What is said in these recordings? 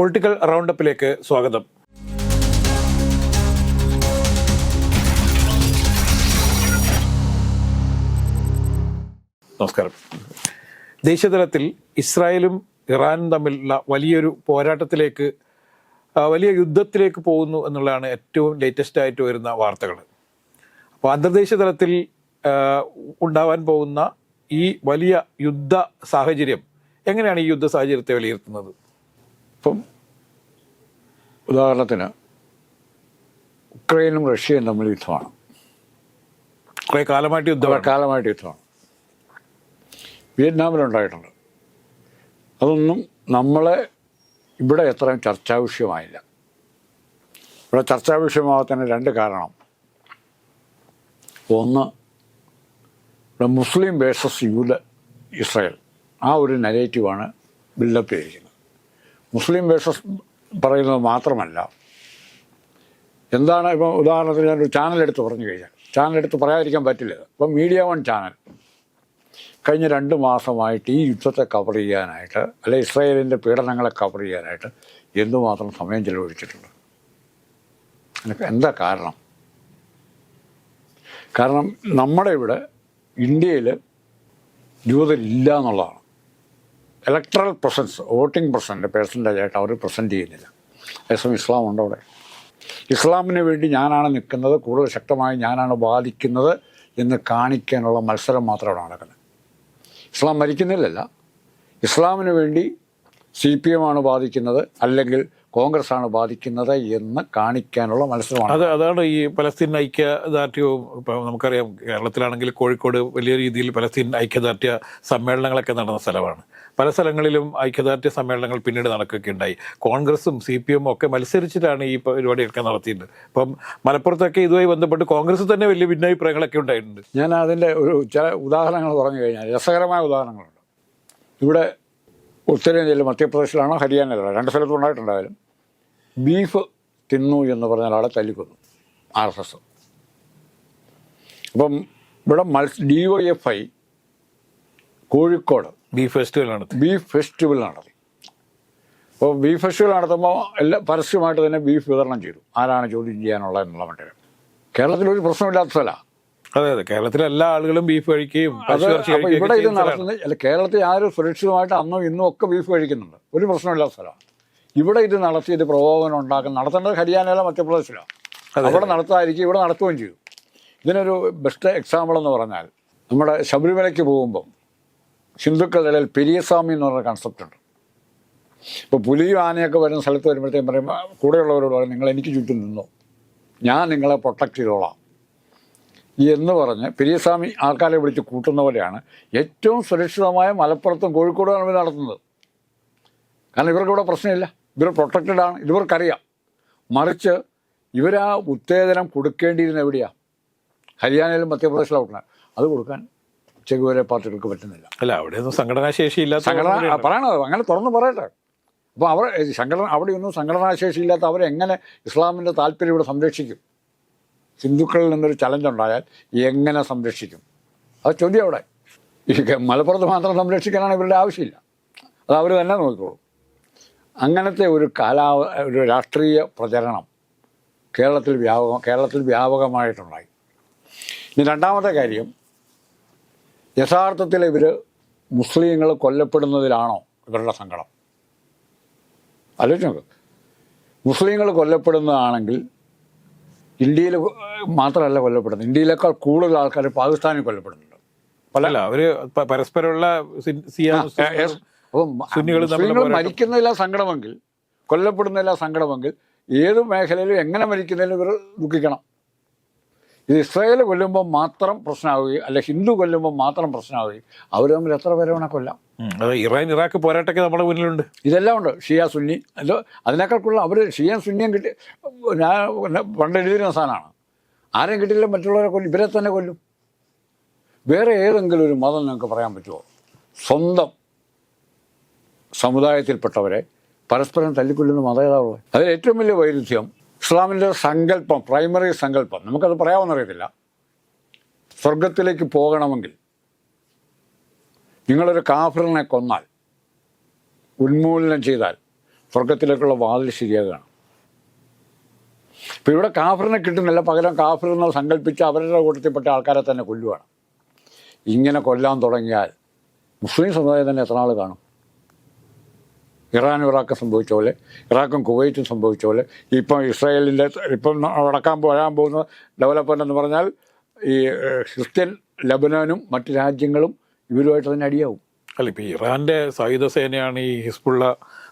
Political റൗണ്ടപ്പിലേക്ക് സ്വാഗതം. നമസ്കാരം. ദേശീയതലത്തിൽ ഇസ്രായേലും ഇറാനും തമ്മിലുള്ള വലിയൊരു പോരാട്ടത്തിലേക്ക് വലിയ യുദ്ധത്തിലേക്ക് പോകുന്നു എന്നുള്ളതാണ് ഏറ്റവും ലേറ്റസ്റ്റ് ആയിട്ട് വരുന്ന വാർത്തകൾ. അപ്പോൾ അന്തർദേശീയ തലത്തിൽ ഉണ്ടാവാൻ പോകുന്ന ഈ വലിയ യുദ്ധ സാഹചര്യം എങ്ങനെയാണ് ഈ യുദ്ധ സാഹചര്യത്തെ വിലയിരുത്തുന്നത്? ഇപ്പം ഉദാഹരണത്തിന് ഉക്രൈനും റഷ്യയും തമ്മിൽ യുദ്ധമാണ്. കുറെ കാലമായിട്ട് യുദ്ധം കാലമായിട്ട് യുദ്ധമാണ്. വിയറ്റ്നാമിലുണ്ടായിട്ടുണ്ട്. അതൊന്നും നമ്മളെ ഇവിടെ എത്രയും ചർച്ചാ വിഷയമായില്ല ഇവിടെ ചർച്ചാ വിഷയമാകത്തന്നെ രണ്ട് കാരണം. ഒന്ന് ഇവിടെ മുസ്ലിം വേഴ്സസ് യൂത് ഇസ്രായേൽ. ആ ഒരു നെഗറ്റീവാണ് ബിൽഡപ്പ് ചെയ്തിരിക്കുന്നത്. മുസ്ലിം വേഴ്സസ് പറയുന്നത് മാത്രമല്ല. എന്താണ് ഇപ്പം ഉദാഹരണത്തിന് ഞാനൊരു ചാനൽ എടുത്ത് പറഞ്ഞു കഴിഞ്ഞാൽ ചാനൽ എടുത്ത് പറയാതിരിക്കാൻ പറ്റില്ല. ഇപ്പം മീഡിയ വൺ ചാനൽ. കഴിഞ്ഞ രണ്ട് മാസമായിട്ട് ഈ യുദ്ധത്തെ കവർ ചെയ്യാനായിട്ട് അല്ലെ ഇസ്രായേലിന്റെ പീഡനങ്ങളെ കവർ ചെയ്യാനായിട്ട് എന്തുമാത്രം സമയം ചെലവഴിച്ചിട്ടുണ്ട്? അതിനൊക്കെ എന്താ കാരണം? കാരണം നമ്മുടെ ഇവിടെ ഇന്ത്യയിൽ ജൂതരില്ല എന്നുള്ളതാണ്. Electoral presence voting present percentage ആയിട്ട് അവർ പ്രസന്റ് ചെയ്യുന്നില്ല. അതേസമയം ഇസ്ലാം ഉണ്ട് അവിടെ. ഇസ്ലാമിന് വേണ്ടി ഞാനാണ് നിൽക്കുന്നത് കൂടുതൽ ശക്തമായി ഞാനാണ് ബാധിക്കുന്നത് എന്ന് കാണിക്കാനുള്ള മത്സരം മാത്രം അവിടെ നടക്കുന്നത്. ഇസ്ലാം മരിക്കുന്നില്ലല്ല ഇസ്ലാമിന് വേണ്ടി സി പി എം ആണ് ബാധിക്കുന്നത് അല്ലെങ്കിൽ കോൺഗ്രസ് ആണ് ബാധിക്കുന്നത് എന്ന് കാണിക്കാനുള്ള മത്സരമാണ്. അത് അതാണ് ഈ പലസ്തീൻ ഐക്യദാർഢ്യവും ഇപ്പൊ നമുക്കറിയാം കേരളത്തിലാണെങ്കിൽ കോഴിക്കോട് വലിയ രീതിയിൽ പലസ്തീൻ ഐക്യദാർഢ്യ സമ്മേളനങ്ങളൊക്കെ നടന്ന സ്ഥലമാണ്. പല സ്ഥലങ്ങളിലും ഐക്യദാർഢ്യ സമ്മേളനങ്ങൾ പിന്നീട് നടക്കുകയൊക്കെ ഉണ്ടായി. കോൺഗ്രസും സി പി എമ്മും ഒക്കെ മത്സരിച്ചിട്ടാണ് ഈ പരിപാടിയൊക്കെ നടത്തിയിട്ടുണ്ട് ഇപ്പം മലപ്പുറത്തൊക്കെ ഇതുമായി ബന്ധപ്പെട്ട് കോൺഗ്രസ് തന്നെ വലിയ ഭിന്നാഭിപ്രായങ്ങളൊക്കെ ഉണ്ടായിട്ടുണ്ട്. ഞാൻ അതിന്റെ ഒരു ചില ഉദാഹരണങ്ങൾ പറഞ്ഞു കഴിഞ്ഞാൽ രസകരമായ ഉദാഹരണങ്ങളുണ്ട്. ഇവിടെ ഉത്തരേന്ത്യയിൽ മധ്യപ്രദേശിലാണോ ഹരിയാനയിലാണോ? രണ്ട് സ്ഥലത്തും ഉണ്ടായിട്ടുണ്ടായാലും ബീഫ് തിന്നു എന്ന് പറഞ്ഞ അവിടെ തല്ലിക്കൊന്നു. R S S. അപ്പം ഇവിടെ മത്സ D Y F I Kozhikode beef festival നടത്തി. ബീഫ് ഫെസ്റ്റിവൽ നടത്തി. അപ്പോൾ ബീഫ് ഫെസ്റ്റിവൽ നടത്തുമ്പോൾ എല്ലാ പരസ്യമായിട്ട് തന്നെ ബീഫ് വിതരണം ചെയ്തു. ആരാണ് ചോദ്യം ചെയ്യാനുള്ളത് എന്നുള്ള മട്ടിൽ കേരളത്തിലൊരു പ്രശ്നമില്ലാത്ത സ്ഥലമാണ് അതെ അതെ. കേരളത്തിലെ എല്ലാ ആളുകളും ബീഫ് കഴിക്കുകയും ഇവിടെ ഇത് നടത്തുന്നത് അല്ല കേരളത്തിൽ ആരും സുരക്ഷിതമായിട്ട് അന്നും ഇന്നും ഒക്കെ ബീഫ് കഴിക്കുന്നുണ്ട്. ഒരു പ്രശ്നമില്ലാത്ത സ്ഥലമാണ് ഇവിടെ ഇത് നടത്തി ഇത് പ്രകോപനം ഉണ്ടാക്കുന്ന നടത്തേണ്ടത് ഹരിയാനയിലെ മധ്യപ്രദേശിലാണ് അവിടെ നടത്താതിരിക്കും ഇവിടെ നടത്തുകയും ചെയ്യും. ഇതിനൊരു ബെസ്റ്റ് എക്സാമ്പിൾ എന്ന് പറഞ്ഞാൽ നമ്മുടെ ശബരിമലയ്ക്ക് പോകുമ്പം ഹിന്ദുക്കളുടെ ഇടയിൽ പെരിയസ്വാമി എന്ന് പറഞ്ഞ കൺസെപ്റ്റ് ഉണ്ട്. ഇപ്പോൾ പുലിയും ആനയൊക്കെ വരുന്ന സ്ഥലത്ത് വരുമ്പോഴത്തേക്കും പറയും കൂടെയുള്ളവരോട് പറയും നിങ്ങൾ എനിക്ക് ചുറ്റും നിന്നോ. ഞാൻ നിങ്ങളെ പ്രൊട്ടക്ട് ചെയ്തോളാം. എന്ന് പറഞ്ഞ് പെരിയസ്വാമി ആൾക്കാരെ വിളിച്ച് കൂട്ടുന്ന പോലെയാണ് ഏറ്റവും സുരക്ഷിതമായ മലപ്പുറത്തും കോഴിക്കോടുമാണ് ഇവർ നടത്തുന്നത്. കാരണം ഇവർക്കിവിടെ പ്രശ്നമില്ല. ഇവർ പ്രൊട്ടക്റ്റഡ് ആണ്. ഇവർക്കറിയാം മറിച്ച് ഇവരാ ഉത്തേജനം കൊടുക്കേണ്ടിയിരുന്ന എവിടെയാണ് ഹരിയാനയിലും മധ്യപ്രദേശിലും കൊടുക്കണം അത് കൊടുക്കാൻ ചെകുവരെ പാർട്ടികൾക്ക് പറ്റുന്നില്ല. അല്ല അവിടെയൊന്നും സംഘടനാശേഷി ഇല്ലാത്ത സംഘടന പറയണത് അങ്ങനെ തുറന്ന് പറയട്ടെ. അപ്പോൾ അവർ സംഘടന അവിടെയൊന്നും സംഘടനാശേഷിയില്ലാത്ത അവരെങ്ങനെ ഇസ്ലാമിന്റെ താല്പര്യം ഇവിടെ സംരക്ഷിക്കും? ഹിന്ദുക്കളിൽ നിന്നൊരു ചലഞ്ച് ഉണ്ടായാൽ എങ്ങനെ സംരക്ഷിക്കും? അത് ചോദ്യം അവിടെ. മലപ്പുറത്ത് മാത്രം സംരക്ഷിക്കാനാണ് ഇവരുടെ ആവശ്യമില്ല. അത് അവർ തന്നെ നോക്കിക്കോളും. അങ്ങനത്തെ ഒരു കാലാ ഒരു രാഷ്ട്രീയ പ്രചരണം കേരളത്തിൽ വ്യാപക കേരളത്തിൽ വ്യാപകമായിട്ടുണ്ടായി. ഇനി രണ്ടാമത്തെ കാര്യം യഥാർത്ഥത്തിൽ ഇവർ മുസ്ലിങ്ങൾ കൊല്ലപ്പെടുന്നതിലാണോ ഇവരുടെ സങ്കടം? ആലോചിച്ച് നോക്ക്. മുസ്ലിങ്ങൾ കൊല്ലപ്പെടുന്നതാണെങ്കിൽ ഇന്ത്യയിൽ മാത്രമല്ല കൊല്ലപ്പെടുന്നത് ഇന്ത്യയിലേക്കാൾ കൂടുതൽ ആൾക്കാർ പാകിസ്ഥാനിൽ കൊല്ലപ്പെടുന്നുണ്ട്. പല അവർ പരസ്പരമുള്ള അപ്പം മുസ്ലിങ്ങൾ. മരിക്കുന്നില്ല സങ്കടമെങ്കിൽ കൊല്ലപ്പെടുന്നില്ല സങ്കടമെങ്കിൽ ഏത് മേഖലയിലും എങ്ങനെ മരിക്കുന്നതിലും ഇവർ ദുഃഖിക്കണം. ഇത് ഇസ്രായേൽ കൊല്ലുമ്പോൾ മാത്രം പ്രശ്നമാവുകയും അല്ലെ ഹിന്ദു കൊല്ലുമ്പോൾ മാത്രം പ്രശ്നമാവുകയും അവർ തമ്മിൽ എത്ര പേരെ വേണേൽ കൊല്ലാം ഇറാൻ ഇറാഖ് പോരാട്ടൊക്കെ നമ്മുടെ മുന്നിലുണ്ട്. ഇതെല്ലാം ഉണ്ട്. ഷിയ സുന്നി. അത് അതിനേക്കാൾ കൂടുതൽ അവർ ഷിയ സുന്നിയും കിട്ടി ഞാൻ പണ്ട് എഴുതിയിരുന്ന സാധനമാണ്. ആരെയും കിട്ടിയില്ല മറ്റുള്ളവരെ കൊല്ലും ഇവരെ തന്നെ കൊല്ലും. വേറെ ഏതെങ്കിലും ഒരു മതം നിങ്ങൾക്ക് പറയാൻ പറ്റുമോ? സ്വന്തം സമുദായത്തിൽപ്പെട്ടവരെ പരസ്പരം തല്ലിക്കൊല്ലുന്ന മതം ഏതാ ഉള്ളത് അതിൽ ഏറ്റവും വലിയ വൈരുദ്ധ്യം ഇസ്ലാമിന്റെ സങ്കല്പം പ്രൈമറി സങ്കല്പം. നമുക്കത് പറയാമെന്നറിയത്തില്ല. സ്വർഗത്തിലേക്ക് പോകണമെങ്കിൽ നിങ്ങളൊരു കാഫറിനെ കൊന്നാൽ ഉന്മൂലനം ചെയ്താൽ സ്വർഗത്തിലേക്കുള്ള വാതിൽ ശരിയാകുകയാണ്. ഇപ്പം ഇവിടെ കാഫറിനെ കിട്ടുന്നില്ല പകരം കാഫറിനെ സങ്കല്പിച്ച് അവരുടെ കൂട്ടത്തിൽപ്പെട്ട ആൾക്കാരെ തന്നെ കൊല്ലുകയാണ് ഇങ്ങനെ കൊല്ലാൻ തുടങ്ങിയാൽ മുസ്ലിം സമുദായം തന്നെ എത്ര നാൾ കാണും? ഇറാനും ഇറാഖും സംഭവിച്ച പോലെ ഇറാഖും കുവൈറ്റും സംഭവിച്ച പോലെ ഇപ്പം ഇസ്രായേലിന്റെ ഇപ്പം നടക്കാൻ വരാൻ പോകുന്ന ഡെവലപ്മെന്റ് എന്ന് പറഞ്ഞാൽ ഈ ക്രിസ്ത്യൻ ലബനാനും മറ്റ് രാജ്യങ്ങളും ഇവരുമായിട്ട് തന്നെ അടിയാവും. അല്ല ഇപ്പോൾ ഇറാന്റെ സായുധ സേനയാണ് ഈ ഹിസ്ബുള്ള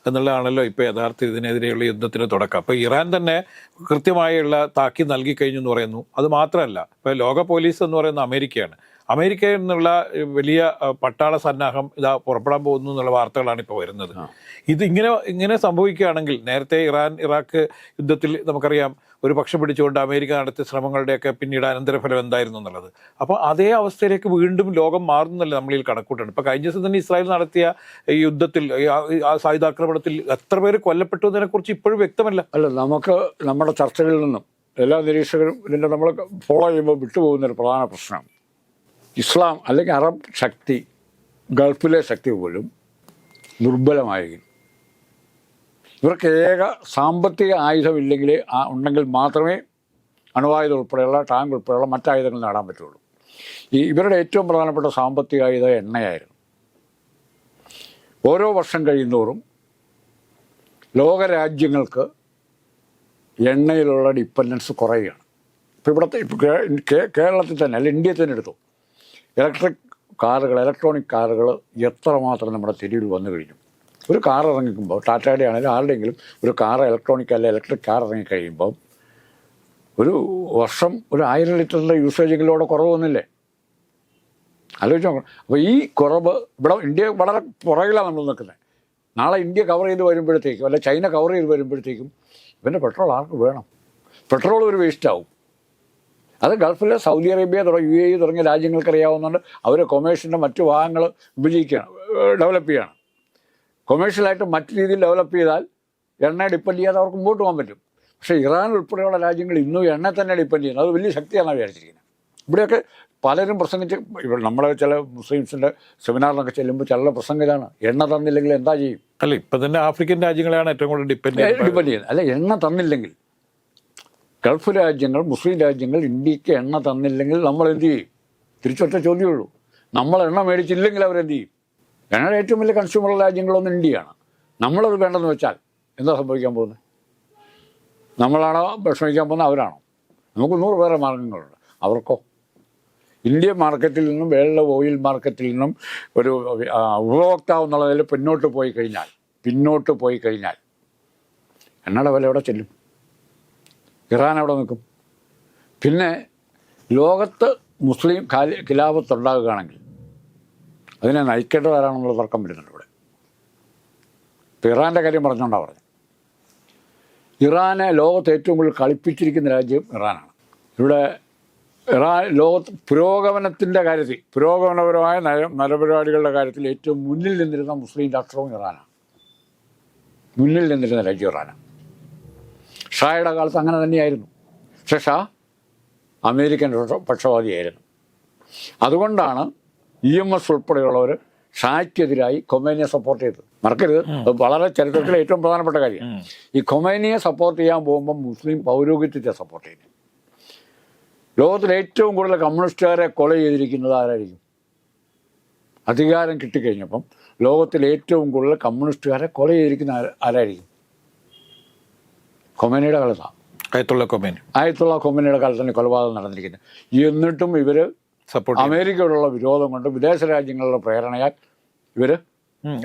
എന്നുള്ളതാണല്ലോ ഇപ്പോൾ യഥാർത്ഥ ഇതിനെതിരെയുള്ള യുദ്ധത്തിന് തുടക്കം. അപ്പോൾ ഇറാൻ തന്നെ കൃത്യമായുള്ള താക്കി നൽകി കഴിഞ്ഞു എന്ന് പറയുന്നു. അത് മാത്രമല്ല ഇപ്പോൾ ലോക പോലീസ് എന്ന് പറയുന്ന അമേരിക്കയാണ്. അമേരിക്കയിൽ നിന്നുള്ള വലിയ പട്ടാള സന്നാഹം ഇതാ പുറപ്പെടാൻ പോകുന്നു എന്നുള്ള വാർത്തകളാണ് ഇപ്പോൾ വരുന്നത്. ഇത് ഇങ്ങനെ ഇങ്ങനെ സംഭവിക്കുകയാണെങ്കിൽ നേരത്തെ ഇറാൻ ഇറാഖ് യുദ്ധത്തിൽ നമുക്കറിയാം ഒരു പക്ഷം പിടിച്ചുകൊണ്ട് അമേരിക്ക നടത്തിയ ശ്രമങ്ങളുടെയൊക്കെ പിന്നീട് അനന്തരഫലം എന്തായിരുന്നു എന്നുള്ളത്. അപ്പോൾ അതേ അവസ്ഥയിലേക്ക് വീണ്ടും ലോകം മാറുന്നല്ല നമ്മളിൽ കണക്കൂട്ടാണ്. ഇപ്പോൾ കഴിഞ്ഞ ദിവസം തന്നെ ഇസ്രായേൽ നടത്തിയ ഈ യുദ്ധത്തിൽ ആ- സായുധാക്രമണത്തിൽ എത്ര പേര് കൊല്ലപ്പെട്ടു എന്നതിനെക്കുറിച്ച് ഇപ്പോഴും വ്യക്തമല്ല. അല്ല നമുക്ക് നമ്മുടെ ചർച്ചകളിൽ നിന്നും എല്ലാ നിരീക്ഷകരും ഇതിന്റെ നമ്മൾ ഫോളോ ചെയ്യുമ്പോൾ വിട്ടുപോകുന്ന ഒരു പ്രധാന പ്രശ്നം. ഇസ്ലാം അല്ലെങ്കിൽ അറബ് ശക്തി ഗൾഫിലെ ശക്തി പോലും ദുർബലമായിരിക്കും ഇവർക്ക് ഏക സാമ്പത്തിക ആയുധമില്ലെങ്കിൽ ആ ഉണ്ടെങ്കിൽ മാത്രമേ അണുവായുധം ഉൾപ്പെടെയുള്ള ടാങ്ക് ഉൾപ്പെടെയുള്ള മറ്റായുധങ്ങൾ നേടാൻ പറ്റുള്ളൂ. ഈ ഇവരുടെ ഏറ്റവും പ്രധാനപ്പെട്ട സാമ്പത്തിക ആയുധം എണ്ണയായിരുന്നു. ഓരോ വർഷം കഴിയുന്തോറും ലോകരാജ്യങ്ങൾക്ക് എണ്ണയിലുള്ള ഡിപ്പെൻഡൻസ് കുറയുകയാണ്. ഇപ്പോൾ ഇവിടുത്തെ കേരളത്തിൽ തന്നെ അല്ലെങ്കിൽ ഇന്ത്യയിൽ തന്നെ എടുത്തു. ഇലക്ട്രിക് കാറുകൾ ഇലക്ട്രോണിക് കാറുകൾ എത്രമാത്രം നമ്മുടെ തിരിയിൽ വന്നു കഴിഞ്ഞു. ഒരു കാർ ഇറങ്ങിക്കുമ്പോൾ ടാറ്റയുടെ ആണെങ്കിലും ആരുടെയെങ്കിലും ഒരു കാർ ഇലക്ട്രോണിക് അല്ല ഇലക്ട്രിക് കാർ ഇറങ്ങിക്കഴിയുമ്പോൾ ഒരു വർഷം ഒരു ആയിരം ലിറ്ററിന്റെ യൂസേജെങ്കിലൂടെ കുറവ് വന്നില്ലേ? ആലോചിച്ച് നോക്കണം. അപ്പോൾ ഈ കുറവ് ഇവിടെ ഇന്ത്യ വളരെ പുറകിലാണ് നമ്മൾ നിൽക്കുന്നത്. നാളെ ഇന്ത്യ കവർ ചെയ്ത് വരുമ്പോഴത്തേക്കും അല്ല ചൈന കവർ ചെയ്ത് വരുമ്പോഴത്തേക്കും ഇവന്റെ പെട്രോൾ ആർക്ക് വേണം? പെട്രോൾ ഒരു വേസ്റ്റ് ആവും. അത് ഗൾഫിലെ സൗദി അറേബ്യ തുടങ്ങി യു എ ഇ തുടങ്ങിയ രാജ്യങ്ങൾക്ക് അറിയാവുന്നതുകൊണ്ട് അവർ കൊമേഴ്ഷ്യന്റെ മറ്റു ഭാഗങ്ങൾ വിഭജിക്കുകയാണ് ഡെവലപ്പ് ചെയ്യണം. കൊമേഴ്ഷ്യലായിട്ട് മറ്റു രീതിയിൽ ഡെവലപ്പ് ചെയ്താൽ എണ്ണ ഡിപ്പെൻഡ് ചെയ്യാതെ അവർക്ക് മുമ്പോട്ട് പോകാൻ പറ്റും. പക്ഷേ ഇറാൻ ഉൾപ്പെടെയുള്ള രാജ്യങ്ങൾ ഇന്നും എണ്ണ തന്നെ ഡിപ്പെൻഡ് ചെയ്യുന്നത് അത് വലിയ ശക്തിയാണ് വിചാരിച്ചിരിക്കുന്നത്. ഇവിടെയൊക്കെ പലരും പ്രസംഗിച്ച് ഇവിടെ നമ്മളെ ചില മുസ്ലിംസിന്റെ സെമിനാറിലൊക്കെ ചെല്ലുമ്പോൾ ചില പ്രസംഗത്തിലാണ് എണ്ണ തന്നില്ലെങ്കിൽ എന്താ ചെയ്യും? അല്ല ഇപ്പം തന്നെ ആഫ്രിക്കൻ രാജ്യങ്ങളെയാണ് ഏറ്റവും കൂടുതൽ ഡിപ്പെൻഡ് ഡിപ്പെൻഡ് ചെയ്യുന്നത്. അല്ല എണ്ണ തന്നില്ലെങ്കിൽ ഗൾഫ് രാജ്യങ്ങൾ മുസ്ലിം രാജ്യങ്ങൾ ഇന്ത്യയ്ക്ക് എണ്ണ തന്നില്ലെങ്കിൽ നമ്മൾ എന്ത് ചെയ്യും? തിരിച്ചൊറ്റ ചോദ്യമുള്ളൂ. നമ്മൾ എണ്ണ മേടിച്ചില്ലെങ്കിൽ അവരെന്ത് ചെയ്യും? എണ്ണയുടെ ഏറ്റവും വലിയ കൺസ്യൂമർ രാജ്യങ്ങളൊന്നും ഇന്ത്യയാണ്. നമ്മളത് വേണ്ടെന്ന് വെച്ചാൽ എന്താ സംഭവിക്കാൻ പോകുന്നത്? നമ്മളാണോ വിഷമിക്കാൻ പോകുന്നത്? അവരാണോ? നമുക്ക് നൂറ് വേറെ മാർഗങ്ങളുണ്ട് അവർക്കോ? ഇന്ത്യ മാർക്കറ്റിൽ നിന്നും വേൾഡ് ഓയിൽ മാർക്കറ്റിൽ നിന്നും ഒരു ഉപഭോക്താവ് എന്നുള്ള നിലയിൽ പിന്നോട്ട് പോയി കഴിഞ്ഞാൽ പിന്നോട്ട് പോയി കഴിഞ്ഞാൽ എണ്ണയുടെ വില എവിടെ ചെല്ലും? ഇറാൻ അവിടെ നിൽക്കും. പിന്നെ ലോകത്ത് മുസ്ലിം ഖിലാഫത്ത് ഉണ്ടാകുകയാണെങ്കിൽ അതിനെ നയിക്കേണ്ടത് ആരാണെന്നുള്ള തർക്കം വരുന്നുണ്ട് ഇവിടെ. ഇപ്പം ഇറാന്റെ കാര്യം പറഞ്ഞുകൊണ്ടാണ് പറഞ്ഞത് ഇറാനെ ലോകത്ത് ഏറ്റവും കൂടുതൽ കളിപ്പിച്ചിരിക്കുന്ന രാജ്യം ഇറാനാണ്. ഇവിടെ ഇറാൻ ലോകത്ത് പുരോഗമനത്തിന്റെ കാര്യത്തിൽ പുരോഗമനപരമായ നയ നരപരിപാടികളുടെ കാര്യത്തിൽ ഏറ്റവും മുന്നിൽ നിന്നിരുന്ന മുസ്ലിം രാഷ്ട്രവും ഇറാനാണ്. മുന്നിൽ നിന്നിരുന്ന രാജ്യം ഇറാനാണ്. ഷായുടെ കാലത്ത് അങ്ങനെ തന്നെയായിരുന്നു. പക്ഷേ ഷാ അമേരിക്കൻ പക്ഷ- പക്ഷപാതിയായിരുന്നു അതുകൊണ്ടാണ് ഇ എം എസ് ഉൾപ്പെടെയുള്ളവർ ഷായ്ക്കെതിരായി കൊമേനിയെ സപ്പോർട്ട് ചെയ്തത്. മറക്കരുത്. അത് വളരെ ചരിത്രത്തിലെ ഏറ്റവും പ്രധാനപ്പെട്ട കാര്യം. ഈ കൊമേനിയെ സപ്പോർട്ട് ചെയ്യാൻ പോകുമ്പോൾ മുസ്ലിം പൗരോഹിത്യത്തെ സപ്പോർട്ട് ചെയ്തു ലോകത്തിൽ ഏറ്റവും കൂടുതൽ കമ്മ്യൂണിസ്റ്റുകാരെ കൊല ചെയ്തിരിക്കുന്നത് ആരായിരിക്കും? അധികാരം കിട്ടിക്കഴിഞ്ഞപ്പം ലോകത്തിൽ ഏറ്റവും കൂടുതൽ കമ്മ്യൂണിസ്റ്റുകാരെ കൊല ചെയ്തിരിക്കുന്ന ആര- ആരായിരിക്കും? കൊമേനിയുടെ കാലത്താണ് ആയത്തുള്ള കൊമേനി ആയത്തുള്ള കൊമേനിയുടെ കാലത്താണ് കൊലപാതകം നടന്നിരിക്കുന്നത് എന്നിട്ടും ഇവർ സപ്പോർട്ട് അമേരിക്കയോടുള്ള വിരോധം കൊണ്ട് വിദേശ രാജ്യങ്ങളുടെ പ്രേരണയാൽ ഇവർ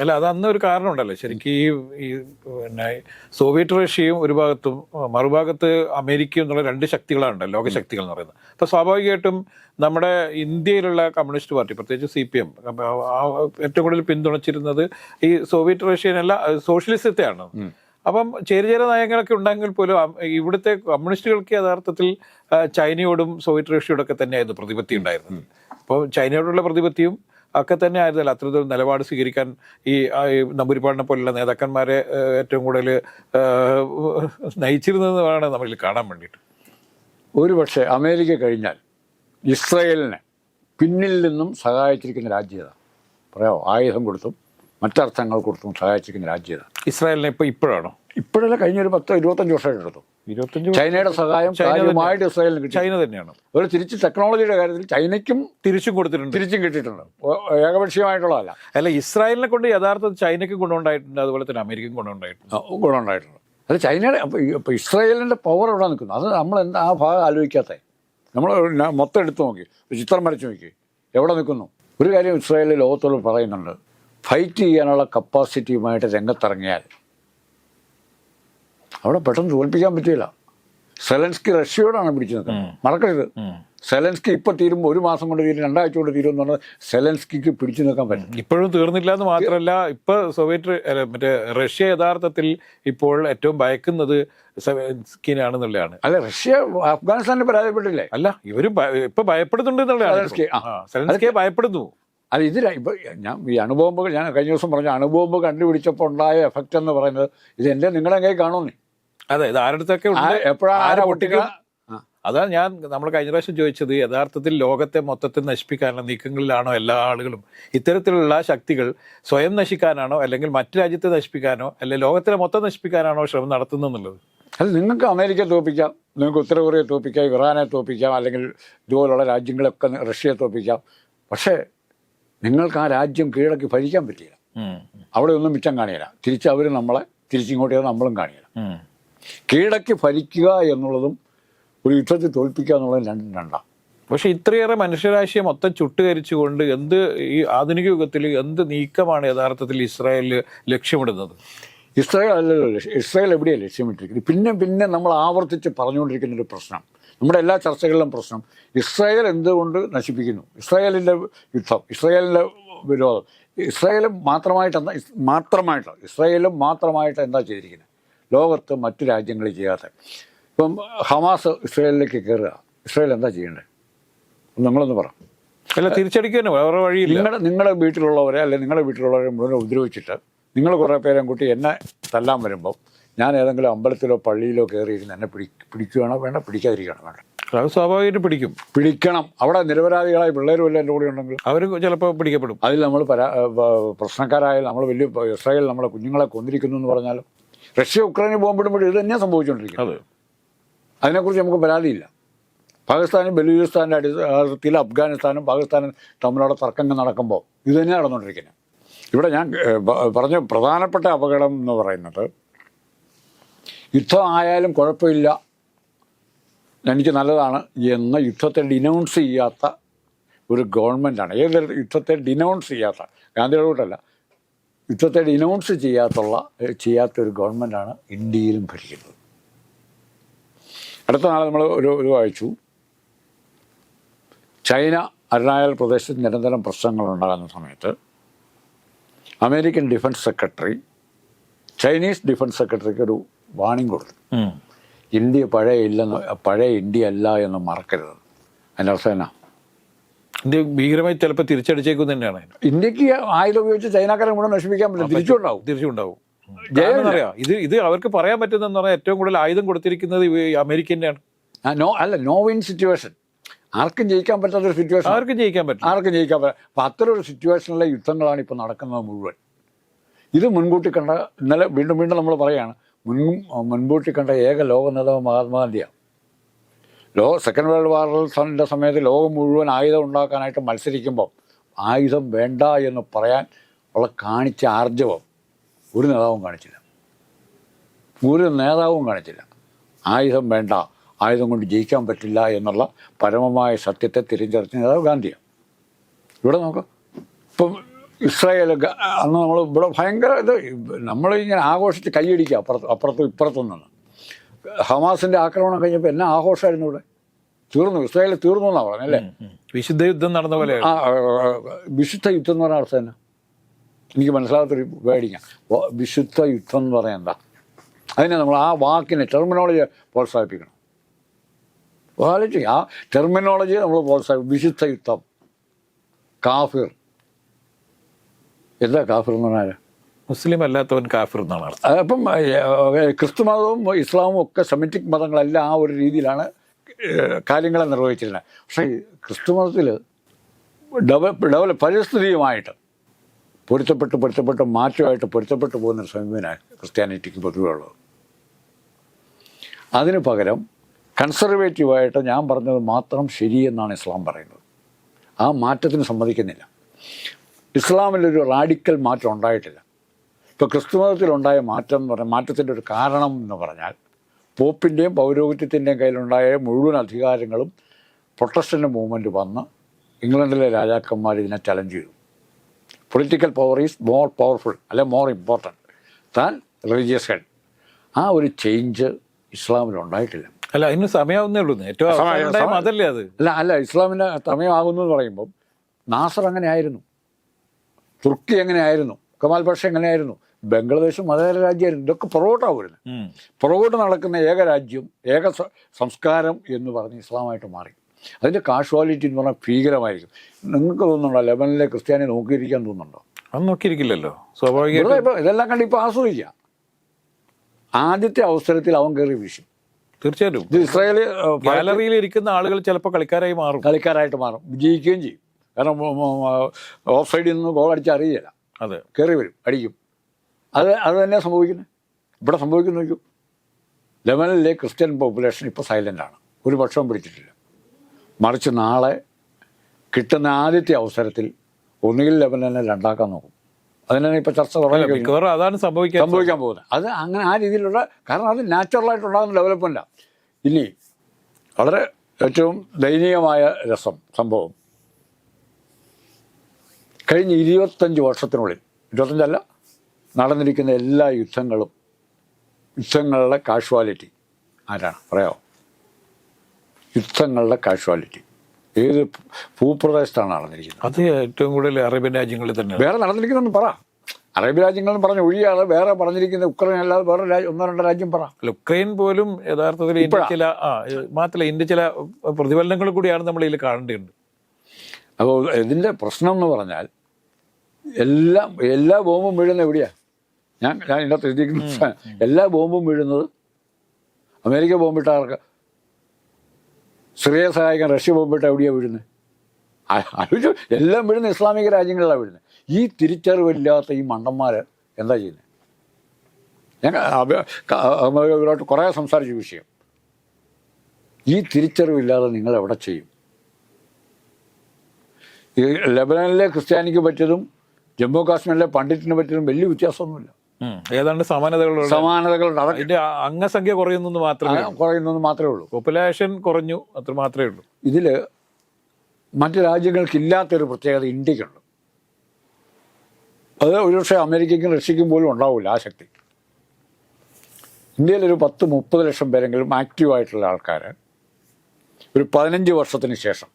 അല്ല അത് അന്ന് ഒരു കാരണമുണ്ടല്ലോ. ശരിക്കും ഈ ഈ പിന്നെ സോവിയറ്റ് റഷ്യയും ഒരു ഭാഗത്തും മറുഭാഗത്ത് അമേരിക്കയും എന്നുള്ള രണ്ട് ശക്തികളാണ് ലോകശക്തികൾ എന്ന് പറയുന്നത്. അപ്പോൾ സ്വാഭാവികമായിട്ടും നമ്മുടെ ഇന്ത്യയിലുള്ള കമ്മ്യൂണിസ്റ്റ് പാർട്ടി പ്രത്യേകിച്ച് സി പി എം ഏറ്റവും കൂടുതൽ പിന്തുണച്ചിരുന്നത് ഈ സോവിയറ്റ് റഷ്യനല്ല സോഷ്യലിസത്തെയാണ്. അപ്പം ചേരിചേര നയങ്ങളൊക്കെ ഉണ്ടെങ്കിൽ പോലും ഇവിടുത്തെ കമ്മ്യൂണിസ്റ്റുകൾക്ക് യഥാർത്ഥത്തിൽ ചൈനയോടും സോവിയറ്റ് റഷ്യയോടൊക്കെ തന്നെയായിരുന്നു പ്രതിപത്തി ഉണ്ടായിരുന്നത്. അപ്പോൾ ചൈനയോടുള്ള പ്രതിപത്തിയും ഒക്കെ തന്നെ ആയിരുന്നല്ലോ അത്രത്തോളം നിലപാട് സ്വീകരിക്കാൻ ഈ നമ്പൂരിപ്പാടിനെ പോലുള്ള നേതാക്കന്മാരെ ഏറ്റവും കൂടുതൽ നയിച്ചിരുന്നതെന്നാണ് നമ്മളിൽ കാണാൻ വേണ്ടിയിട്ട്. ഒരു പക്ഷേ അമേരിക്ക കഴിഞ്ഞാൽ ഇസ്രയേലിനെ പിന്നിൽ നിന്നും സഹായിച്ചിരിക്കുന്ന രാജ്യത. പറയാമോ? ആയുധം കൊടുത്തും മറ്റർത്ഥങ്ങൾ കൊടുത്തും സഹായിച്ചിരിക്കുന്ന രാജ്യം ഇതാണ്. ഇസ്രായേലിനെ ഇപ്പൊ ഇപ്പോഴാണോ? ഇപ്പോഴല്ല കഴിഞ്ഞ ഒരു പത്തോ ഇരുപത്തഞ്ച് വർഷമായിട്ട് എടുത്തു. ഇരുപത്തഞ്ച് ചൈനയുടെ സഹായം ചൈനയുമായിട്ട് കാര്യമായിട്ട് ഇസ്രായേലിന് കിട്ടി. ചൈന തന്നെയാണ്? അതുപോലെ തിരിച്ച് ടെക്നോളജിയുടെ കാര്യത്തിൽ ചൈനയ്ക്കും തിരിച്ചും കൊടുത്തിട്ടുണ്ട്. തിരിച്ചും കിട്ടിയിട്ടുണ്ട്. ഏകപക്ഷീയമായിട്ടുള്ളതല്ല. അല്ല ഇസ്രായേലിനെ കൊണ്ട് യഥാർത്ഥത്തിൽ ചൈനയ്ക്ക് ഗുണമുണ്ടായിട്ടുണ്ട് അതുപോലെ തന്നെ അമേരിക്കയും ഗുണമുണ്ടായിട്ടുണ്ട്. ഗുണമുണ്ടായിട്ടുണ്ട്. അത് ചൈനയുടെ ഇപ്പോൾ ഇസ്രായേലിന്റെ പവർ എവിടെ നിൽക്കുന്നു? അത് നമ്മൾ എന്താ ആ ഭാഗം ആലോചിക്കാത്തേ. നമ്മൾ മൊത്തം എടുത്തു നോക്കി. ഒരു ചിത്രം വരച്ചു നോക്കി. എവിടെ നിൽക്കുന്നു? ഒരു കാര്യം ഇസ്രായേലിൽ ലോകത്തോട് പറയുന്നുണ്ട്. ഫൈറ്റ് ചെയ്യാനുള്ള കപ്പാസിറ്റിയുമായിട്ട് രംഗത്തിറങ്ങിയാൽ അവിടെ പെട്ടെന്ന് തോൽപ്പിക്കാൻ പറ്റില്ല സെലൻസ്കി റഷ്യയോടാണ് പിടിച്ചു നിൽക്കുന്നത്. മറക്കരുത്. സെലൻസ്കി ഇപ്പൊ തീരുമ്പോൾ ഒരു മാസം കൊണ്ട് തീരും രണ്ടാഴ്ച കൊണ്ട് തീരും എന്ന് പറഞ്ഞാൽ സെലൻസ്കിക്ക് പിടിച്ചു നിൽക്കാൻ പറ്റും. ഇപ്പോഴും തീർന്നില്ല എന്ന് മാത്രമല്ല ഇപ്പൊ സോവിയറ്റ് മറ്റേ റഷ്യ യഥാർത്ഥത്തിൽ ഇപ്പോൾ ഏറ്റവും ഭയക്കുന്നത് സെവൻസ്കിനാണെന്നുള്ളതാണ് അല്ല റഷ്യ അഫ്ഗാനിസ്ഥാനിൽ പരാജയപ്പെട്ടില്ലേ? അല്ല ഇവർ ഇപ്പൊ ഭയപ്പെടുന്നുണ്ട് എന്നുള്ളതാണ്. സെലൻസ്കിയെ ഭയപ്പെടുന്നു. അത് ഇതിൽ ഞാൻ ഈ അണുബോംബ് ഞാൻ കഴിഞ്ഞ ദിവസം പറഞ്ഞ അണുബോംബ് കണ്ടുപിടിച്ചപ്പോൾ ഉണ്ടായ എഫക്റ്റ് എന്ന് പറയുന്നത് ഇത് എന്റെ നിങ്ങളുടെ കൈ കാണുന്നേ അതെ ഇത് ആരുടെ എപ്പോഴാണ് ആരെ പൊട്ടിക്കുക ആ. ഞാൻ നമ്മൾ കഴിഞ്ഞ പ്രാവശ്യം ചോദിച്ചത് യഥാർത്ഥത്തിൽ ലോകത്തെ മൊത്തത്തിൽ നശിപ്പിക്കാനുള്ള നീക്കങ്ങളിലാണോ എല്ലാ ആളുകളും? ഇത്തരത്തിലുള്ള ശക്തികൾ സ്വയം നശിക്കാനാണോ അല്ലെങ്കിൽ മറ്റു രാജ്യത്തെ നശിപ്പിക്കാനോ അല്ലെങ്കിൽ ലോകത്തിലെ മൊത്തം നശിപ്പിക്കാനാണോ ശ്രമം നടത്തുന്നത് അത് നിങ്ങൾക്ക് അമേരിക്ക തോപ്പിക്കാം നിങ്ങൾക്ക് ഉത്തര കൊറിയ തോപ്പിക്കാം ഇറാനെ തോപ്പിക്കാം അല്ലെങ്കിൽ ഇതുപോലുള്ള രാജ്യങ്ങളൊക്കെ റഷ്യയെ തോപ്പിക്കാം പക്ഷേ നിങ്ങൾക്ക് ആ രാജ്യം കീഴടക്കി ഭരിക്കാൻ പറ്റില്ല അവിടെ ഒന്നും മിച്ചം കാണിയില്ല. തിരിച്ച് അവർ നമ്മളെ തിരിച്ചിങ്ങോട്ട് ചെയ്ത് നമ്മളും കാണിയില്ല. കീഴടക്കി ഭരിക്കുക എന്നുള്ളതും ഒരു യുദ്ധത്തിൽ തോൽപ്പിക്കുക എന്നുള്ളതും രണ്ടും രണ്ടാം. പക്ഷെ ഇത്രയേറെ മനുഷ്യരാശിയെ മൊത്തം ചുട്ടുകരിച്ചുകൊണ്ട് എന്ത് ഈ ആധുനിക യുഗത്തിൽ എന്ത് നീക്കമാണ് യഥാർത്ഥത്തിൽ ഇസ്രായേൽ ലക്ഷ്യമിടുന്നത്? ഇസ്രായേൽ അല്ലല്ലോ ഇസ്രായേൽ എവിടെയാണ് ലക്ഷ്യമിട്ടിരിക്കുന്നത്? പിന്നെ പിന്നെ നമ്മൾ ആവർത്തിച്ച് പറഞ്ഞുകൊണ്ടിരിക്കുന്ന ഒരു പ്രശ്നം. നമ്മുടെ എല്ലാ ചർച്ചകളിലും പ്രശ്നം. ഇസ്രായേൽ എന്തുകൊണ്ട് നശിപ്പിക്കുന്നു? ഇസ്രായേലിന്റെ യുദ്ധം ഇസ്രായേലിന്റെ വിരോധം. ഇസ്രായേൽ മാത്രമായിട്ട് എന്താ മാത്രമായിട്ട് ഇസ്രായേലും മാത്രമായിട്ട് എന്താ ചെയ്തിരിക്കുന്നത് ലോകത്ത് മറ്റു രാജ്യങ്ങളിൽ ചെയ്യാത്ത ഇപ്പം ഹമാസ് ഇസ്രായേലിലേക്ക് കയറുക ഇസ്രായേൽ എന്താ ചെയ്യേണ്ടത് നിങ്ങളൊന്ന് പറ. അല്ല തിരിച്ചടിക്കാനോ വേറെ വഴിയില്ല. നിങ്ങളുടെ നിങ്ങളുടെ വീട്ടിലുള്ളവരെ അല്ലെങ്കിൽ നിങ്ങളുടെ വീട്ടിലുള്ളവരെ മുഴുവൻ ഉപദ്രവിച്ചിട്ട് നിങ്ങൾ കുറേ പേരെ കൂട്ടി എന്നെ തല്ലാൻ വരുമ്പോൾ ഞാൻ ഏതെങ്കിലും അമ്പലത്തിലോ പള്ളിയിലോ കയറിയിരുന്ന് എന്നെ പിടി പിടിക്കുകയാണോ വേണ്ട പിടിക്കാതിരിക്കണം വേണ്ട. അത് സ്വാഭാവികമായിട്ട് പിടിക്കും. പിടിക്കണം. അവിടെ നിരപരാധികളായ പിള്ളേരും എല്ലാം എന്റെ കൂടെ ഉണ്ടെങ്കിൽ അവർ ചിലപ്പോൾ പിടിക്കപ്പെടും. അതിൽ നമ്മൾ പരാ പ്രശ്നക്കാരായ നമ്മൾ വലിയ ഇസ്രായേൽ നമ്മളെ കുഞ്ഞുങ്ങളെ കൊന്നിരിക്കുന്നു എന്ന് പറഞ്ഞാലും റഷ്യ ഉക്രൈനിൽ ബോംബിടുമ്പോൾ ഇത് തന്നെയാണ് സംഭവിച്ചുകൊണ്ടിരിക്കുന്നത് അതെ. അതിനെക്കുറിച്ച് നമുക്ക് പരാതിയില്ല. പാകിസ്ഥാനും ബലൂചിസ്ഥാന്റെ അതിർത്തിയിൽ അഫ്ഗാനിസ്ഥാനും പാകിസ്ഥാനും തമ്മിലുള്ള തർക്കങ്ങൾ നടക്കുമ്പോൾ ഇത് തന്നെയാണ് നടന്നുകൊണ്ടിരിക്കുന്നത്. ഇവിടെ ഞാൻ പറഞ്ഞ പ്രധാനപ്പെട്ട അപകടം എന്ന് പറയുന്നത് യുദ്ധം ആയാലും കുഴപ്പമില്ല. എനിക്ക് നല്ലതാണ് എന്ന യുദ്ധത്തെ ഡിനൗൺസ് ചെയ്യാത്ത ഒരു ഗവൺമെന്റാണ് ഏത് യുദ്ധത്തെ ഡിനൗൺസ് ചെയ്യാത്ത ഗാന്ധിയുടെ കൂട്ടല്ല യുദ്ധത്തെ ഡിനൗൺസ് ചെയ്യാത്തുള്ള ചെയ്യാത്ത ഒരു ഗവൺമെന്റാണ് ഇന്ത്യയിലും ഭരിക്കുന്നത്. അടുത്ത നാളെ നമ്മൾ ഒരു ഒരു വായിച്ചു. ചൈന അരുണാചൽ പ്രദേശത്ത് നിരന്തരം പ്രശ്നങ്ങൾ ഉണ്ടാകുന്ന സമയത്ത് American defence secretary Chinese defence സെക്രട്ടറിക്ക് ഒരു വാണിംഗ് കൊടുത്തു. ഇന്ത്യ പഴയ ഇല്ലെന്ന് പഴയ ഇന്ത്യ അല്ല എന്ന് മറക്കരുത്. അതിന്റെ എന്നാ? ഇന്ത്യ ഭീകരമായി ചിലപ്പോൾ തിരിച്ചടിച്ചേക്കും തന്നെയാണ് ഇന്ത്യയ്ക്ക് ആയുധം ഉപയോഗിച്ച് ചൈനക്കാരെ മുഴുവൻ നശിപ്പിക്കാൻ പറ്റില്ല. തിരിച്ചുണ്ടാവും. തിരിച്ചുണ്ടാവും. അറിയാം? ഇത് ഇത് അവർക്ക് പറയാൻ പറ്റുന്നതെന്ന് പറഞ്ഞാൽ ഏറ്റവും കൂടുതൽ ആയുധം കൊടുത്തിരിക്കുന്നത് അമേരിക്കന്റെയാണ് നോ അല്ല നോ വിൻ സിറ്റുവേഷൻ ആർക്കും ജയിക്കാൻ പറ്റാത്ത ഒരു സിറ്റുവേഷൻ ആർക്കും ജയിക്കാൻ പറ്റും ആർക്കും ജയിക്കാൻ പറ്റും അപ്പം അത്തരം ഒരു സിറ്റുവേഷനിലെ യുദ്ധങ്ങളാണ് ഇപ്പോൾ നടക്കുന്നത് മുഴുവൻ. ഇത് മുൻകൂട്ടി കണ്ട ഇന്നലെ വീണ്ടും വീണ്ടും നമ്മൾ പറയുകയാണ് മുൻ മുൻകൂട്ടി കണ്ട ഏക ലോക നേതാവ് മഹാത്മാഗാന്ധിയാണ് ലോ സെക്കൻഡ് വേൾഡ് വാറിന്റെ സമയത്ത് ലോകം മുഴുവൻ ആയുധം ഉണ്ടാക്കാനായിട്ട് മത്സരിക്കുമ്പോൾ ആയുധം വേണ്ട എന്ന് പറയാൻ ഉള്ള കാണിച്ച ആർജവം ഒരു നേതാവും കാണിച്ചില്ല. ഒരു നേതാവും കാണിച്ചില്ല. ആയുധം വേണ്ട ആയുധം കൊണ്ട് ജയിക്കാൻ പറ്റില്ല എന്നുള്ള പരമമായ സത്യത്തെ തിരിച്ചറിഞ്ഞ നേതാവ് ഗാന്ധിയാണ് ഇവിടെ നോക്കാം. ഇപ്പം ഇസ്രായേൽ അന്ന് നമ്മൾ ഇവിടെ ഭയങ്കര ഇത് നമ്മളിങ്ങനെ ആഘോഷിച്ച് കൈയടിക്കുക അപ്പുറത്ത് അപ്പുറത്തും ഇപ്പുറത്തും നിന്ന് ഹമാസിന്റെ ആക്രമണം കഴിഞ്ഞപ്പോൾ എന്നാ ആഘോഷമായിരുന്നു ഇവിടെ? തീർന്നു ഇസ്രായേൽ തീർന്നു എന്നാണ് പറഞ്ഞല്ലേ. വിശുദ്ധ യുദ്ധം നടന്ന പോലെ ആ വിശുദ്ധ യുദ്ധം എന്ന് പറഞ്ഞ അർത്ഥം തന്നെ എനിക്ക് മനസ്സിലാകാത്തൊരു പേടിക്കാം വിശുദ്ധ യുദ്ധം എന്ന് പറയാൻ എന്താ? അതിനെ നമ്മൾ ആ വാക്കിനെ ടെർമിനോളജി പ്രോത്സാഹിപ്പിക്കണം. ആലോചിച്ച് ആ ടെർമിനോളജിയെ നമ്മൾ പ്രോത്സാഹിപ്പിക്കും വിശുദ്ധ യുദ്ധം. കാഫിർ. എന്താ കാഫിർ എന്ന് പറഞ്ഞാൽ മുസ്ലിം അല്ലാത്തവൻ കാഫിർ എന്നാണ് അർത്ഥം. അപ്പം ക്രിസ്തു മതവും ഇസ്ലാമും ഒക്കെ സെമിറ്റിക് മതങ്ങളെല്ലാം ആ ഒരു രീതിയിലാണ് കാര്യങ്ങളെ നിർവഹിച്ചിരുന്നത്. പക്ഷേ ക്രിസ്തു മതത്തിൽ ഡെവലപ്പ് ഡെവലപ്പ് പരിസ്ഥിതിയുമായിട്ട് പൊരുത്തപ്പെട്ട് പൊരുത്തപ്പെട്ട് മാറ്റമായിട്ട് പൊരുത്തപ്പെട്ട് പോകുന്ന ഒരു സമീപനമാണ് ക്രിസ്ത്യാനിറ്റിക്ക് പൊതുവെ ഉള്ളത്. അതിന് പകരം കൺസർവേറ്റീവായിട്ട് ഞാൻ പറഞ്ഞത് മാത്രം ശരിയെന്നാണ് ഇസ്ലാം പറയുന്നത്. ആ മാറ്റത്തിന് സമ്മതിക്കുന്നില്ല. ഇസ്ലാമിലൊരു റാഡിക്കൽ മാറ്റം ഉണ്ടായിട്ടില്ല. ഇപ്പോൾ ക്രിസ്തു മതത്തിലുണ്ടായ മാറ്റം എന്ന് പറഞ്ഞാൽ മാറ്റത്തിന്റെ ഒരു കാരണം എന്ന് പറഞ്ഞാൽ പോപ്പിന്റെയും പൗരോഹിത്യത്തിന്റെയും കയ്യിലുണ്ടായ മുഴുവൻ അധികാരങ്ങളും പ്രൊട്ടസ്റ്റന്റ് മൂവ്മെന്റ് വന്ന് ഇംഗ്ലണ്ടിലെ രാജാക്കന്മാർ ഇതിനെ ചലഞ്ച് ചെയ്തു. Political power is more powerful അല്ലെ more important than religious head ആ ഒരു ചേഞ്ച് ഇസ്ലാമിൽ ഉണ്ടായിട്ടില്ല. അല്ല അതിന് സമയാവുന്നേ ഉള്ളൂ. ഏറ്റവും മതല്ലേ അത്? അല്ല അല്ല ഇസ്ലാമിന് സമയമാകുന്നു എന്ന് പറയുമ്പം നാസർ അങ്ങനെ ആയിരുന്നു തുർക്കി എങ്ങനെയായിരുന്നു? കമാൽ പക്ഷ എങ്ങനെയായിരുന്നു? ബംഗ്ലാദേശും മതേതര രാജ്യമായിരുന്നു. ഇതൊക്കെ പുറകോട്ടാണ് വരുന്നത് പുറകോട്ട് നടക്കുന്ന ഏക രാജ്യം ഏക സംസ്കാരം എന്ന് പറഞ്ഞ് ഇസ്ലാമായിട്ട് മാറി. അതിന്റെ കാഷ്വാലിറ്റി എന്ന് പറഞ്ഞാൽ ഭീകരമായിരിക്കും. നിങ്ങൾക്ക് തോന്നുന്നുണ്ടോ? ലെബനിലെ ക്രിസ്ത്യാനി നോക്കിയിരിക്കാൻ തോന്നുന്നുണ്ടോ? അത് നോക്കിയിരിക്കില്ലല്ലോ. സ്വാഭാവികമായിട്ടും ഇവിടെ ഇതെല്ലാം കണ്ട് ഇപ്പോൾ ആസ്വദിക്കുക ആദ്യത്തെ അവസരത്തിൽ അവൻ കയറി വീശും. തീർച്ചയായിട്ടും. ഇസ്രായേൽ ഗാലറിയിൽ ഇരിക്കുന്ന ആളുകൾ ചിലപ്പോൾ കളിക്കാരായി മാറും. കളിക്കാരായിട്ട് മാറും. വിജയിക്കുകയും ചെയ്യും. കാരണം ഓഫ് സൈഡിൽ നിന്ന് ഗോൾ അടിച്ച് അറിയില്ല. അതെ. കയറി വരും അടിക്കും. അത് അത് തന്നെ സംഭവിക്കുന്നത്. ഇവിടെ സംഭവിക്കുന്നു നോക്കൂ. ലെവനിലെ ക്രിസ്ത്യൻ പോപ്പുലേഷൻ ഇപ്പോൾ സൈലന്റാണ് ഒരു പക്ഷവും പിടിച്ചിട്ടില്ല. മറിച്ച് നാളെ കിട്ടുന്ന ആദ്യത്തെ അവസരത്തിൽ ഒന്നുകിൽ ലെബനനെ രണ്ടാക്കാൻ നോക്കും. അതിനാണ് ഇപ്പോൾ ചർച്ച തുടങ്ങി അതാണ് സംഭവിക്കാൻ സംഭവിക്കാൻ പോകുന്നത്. അത് അങ്ങനെ ആ രീതിയിലുള്ള കാരണം അത് നാച്ചുറലായിട്ടുണ്ടാകുന്ന ഡെവലപ്മെന്റാണ് ഇനി വളരെ ഏറ്റവും ദയനീയമായ രസം സംഭവം. കഴിഞ്ഞ ഇരുപത്തഞ്ച് വർഷത്തിനുള്ളിൽ ഇരുപത്തഞ്ചല്ല നടന്നിരിക്കുന്ന എല്ലാ യുദ്ധങ്ങളും യുദ്ധങ്ങളുടെ കാഷ്വാലിറ്റി ആരാണ്? പറയാമോ യുദ്ധങ്ങളുടെ കാഷ്വാലിറ്റി ഏത് ഭൂപ്രദേശത്താണ് നടന്നിരിക്കുന്നത്? അത് ഏറ്റവും കൂടുതൽ അറേബ്യൻ രാജ്യങ്ങളിൽ തന്നെ വേറെ നടന്നിരിക്കുന്നതെന്ന് പറ. അറേബ്യ രാജ്യങ്ങളും പറഞ്ഞ ഒഴിയാതെ വേറെ പറഞ്ഞിരിക്കുന്ന ഉക്രൈൻ അല്ലാതെ വേറെ രാജ്യം ഒന്നോ രണ്ടോ രാജ്യം പറ. ഉക്രൈൻ പോലും യഥാർത്ഥത്തിൽ ഇന്ത്യ ചില ആ മാത്രമല്ല ഇന്ത്യ ചില പ്രതിഫലനങ്ങൾ കൂടിയാണ് നമ്മൾ ഇതിൽ കാണേണ്ടതുണ്ട്. അപ്പോൾ ഇതിന്റെ പ്രശ്നം എന്ന് പറഞ്ഞാൽ എല്ലാം എല്ലാ ബോംബും വീഴുന്നത് എവിടെയാ? ഞാൻ ഞാൻ ഇതിനകത്ത് എഴുതിയിരിക്കുന്ന എല്ലാ ബോംബും വീഴുന്നത് അമേരിക്ക ബോംബിട്ട ആർക്ക്? സിറിയ സഹായിക്കാൻ റഷ്യ ബോംബിട്ട എവിടെയാണ് വീഴുന്നത്? ആലോചിച്ചു എല്ലാം വീഴുന്ന ഇസ്ലാമിക രാജ്യങ്ങളിലാണ് വീഴുന്നത്. ഈ തിരിച്ചറിവില്ലാത്ത ഈ മണ്ടന്മാർ എന്താ ചെയ്യുന്നത് ഞാൻ അമേരിക്കയിലോട്ട് കുറേ സംസാരിച്ച വിഷയം. ഈ തിരിച്ചറിവില്ലാതെ നിങ്ങൾ എവിടെ ചെയ്യും? ഈ ലെബനനിലെ ക്രിസ്ത്യാനിക്ക് പറ്റിയതും ജമ്മു കാശ്മീരിലെ പണ്ഡിറ്റിനെ പറ്റിയും വലിയ വ്യത്യാസമൊന്നുമില്ല. ഏതാണ്ട് സമാനതകളുണ്ട് സമാനതകളുണ്ട് അതിന്റെ അംഗസംഖ്യ കുറയുന്നു മാത്രമേ കുറയുന്നു മാത്രമേ ഉള്ളൂ. പോപ്പുലേഷൻ കുറഞ്ഞു അത്ര മാത്രമേ ഉള്ളൂ. ഇതിൽ മറ്റ് രാജ്യങ്ങൾക്കില്ലാത്തൊരു പ്രത്യേകത ഇന്ത്യക്കുണ്ട്. അത് ഒരുപക്ഷെ അമേരിക്കയ്ക്കും റഷ്യക്കും പോലും ഉണ്ടാവില്ല ആ ശക്തി. ഇന്ത്യയിലൊരു പത്ത് മുപ്പത് ലക്ഷം പേരെങ്കിലും ആക്റ്റീവായിട്ടുള്ള ആൾക്കാർ ഒരു പതിനഞ്ച് വർഷത്തിന് ശേഷം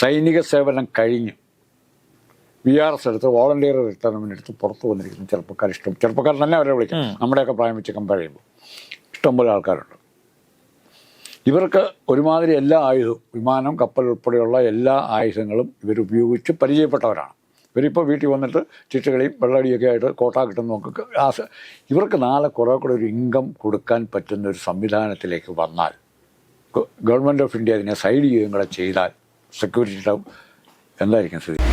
സൈനിക സേവനം കഴിഞ്ഞ്. വി ആർ എസ് എടുത്ത് വോളണ്ടിയർ റിട്ടയർമെന്റ് എടുത്ത് പുറത്ത് വന്നിരിക്കുന്ന. ചെറുപ്പക്കാർ ഇഷ്ടം ചെറുപ്പക്കാർ തന്നെ അവരെ വിളിക്കും നമ്മുടെയൊക്കെ പ്രായം വെച്ച് കമ്പയർ ചെയ്യുമ്പോൾ. ഇഷ്ടംപോലെ ആൾക്കാരുണ്ട്. ഇവർക്ക് ഒരുമാതിരി എല്ലാ ആയുധവും വിമാനം കപ്പൽ ഉൾപ്പെടെയുള്ള എല്ലാ ആയുധങ്ങളും ഇവരുപയോഗിച്ച് പരിചയപ്പെട്ടവരാണ്. ഇവരിപ്പോൾ വീട്ടിൽ വന്നിട്ട് ചുറ്റുകളിയും വെള്ളടിയൊക്കെ ആയിട്ട് കോട്ട കിട്ടുന്ന ആശ ഇവർക്ക് നാളെ കുറേ കൂടെ ഒരു ഇൻകം കൊടുക്കാൻ പറ്റുന്ന ഒരു സംവിധാനത്തിലേക്ക് വന്നാൽ ഗവൺമെന്റ് ഓഫ് ഇന്ത്യ അതിനെ സൈഡ് ചെയ്യുകയും കൂടെ ചെയ്താൽ സെക്യൂരിറ്റി എന്തായിരിക്കും സ്ഥിതി?